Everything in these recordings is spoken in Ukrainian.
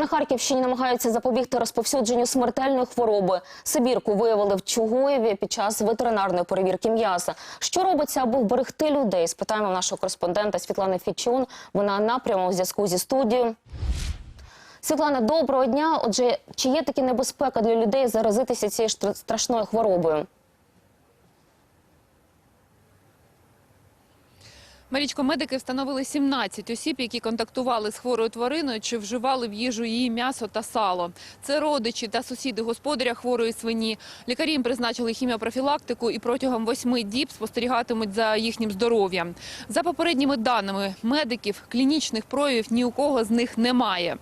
На Харківщині намагаються запобігти розповсюдженню смертельної хвороби. Сибірку виявили в Чугуєві під час ветеринарної перевірки м'яса. Що робиться, аби вберегти людей? Спитаємо нашого кореспондента Світлани Фічун. Вона на прямому зв'язку зі студією. Світлана, доброго дня. Отже, чи є такі небезпека для людей заразитися цією страшною хворобою? Марічко, медики встановили 17 осіб, які контактували з хворою твариною чи вживали в їжу її м'ясо та сало. Це родичі та сусіди господаря хворої свині. Лікарі їм призначили хіміопрофілактику і протягом восьми діб спостерігатимуть за їхнім здоров'ям. За попередніми даними медиків, клінічних проявів ні у кого з них немає.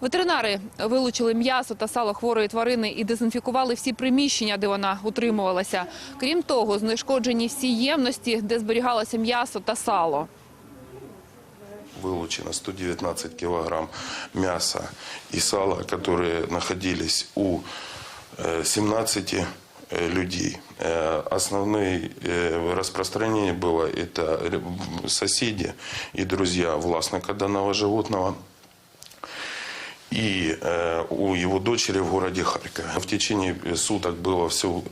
Ветеринари вилучили м'ясо та сало хворої тварини і дезінфікували всі приміщення, де вона утримувалася. Крім того, знешкоджені всі ємності, де зберігалося м'ясо та сало Вылучено 119 килограмм мяса и сала, которые находились у э, 17 э, людей. Э, Основное э, распространение было это ре- соседи и друзья властника данного животного и э, у его дочери в городе Харькове. В течение суток было все,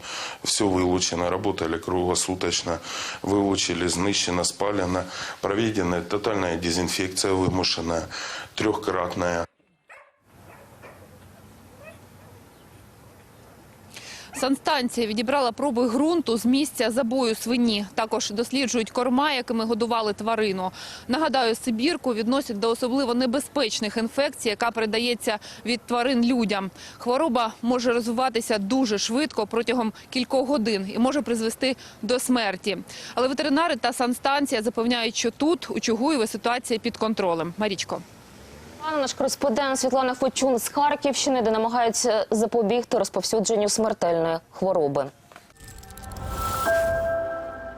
все вылучено, работали круглосуточно, вылучили, знищено, спалено, проведена тотальная дезинфекция вымушенная, трехкратная. Санстанція відібрала проби ґрунту з місця забою свині. Також досліджують корма, якими годували тварину. Нагадаю, Сибірку відносять до особливо небезпечних інфекцій, яка передається від тварин людям. Хвороба може розвиватися дуже швидко протягом кількох годин і може призвести до смерті. Але ветеринари та санстанція запевняють, що тут у Чугуєві ситуація під контролем. Марічко. Пане наш кореспондент Світлана Фочун з Харківщини, де намагаються запобігти розповсюдженню смертельної хвороби.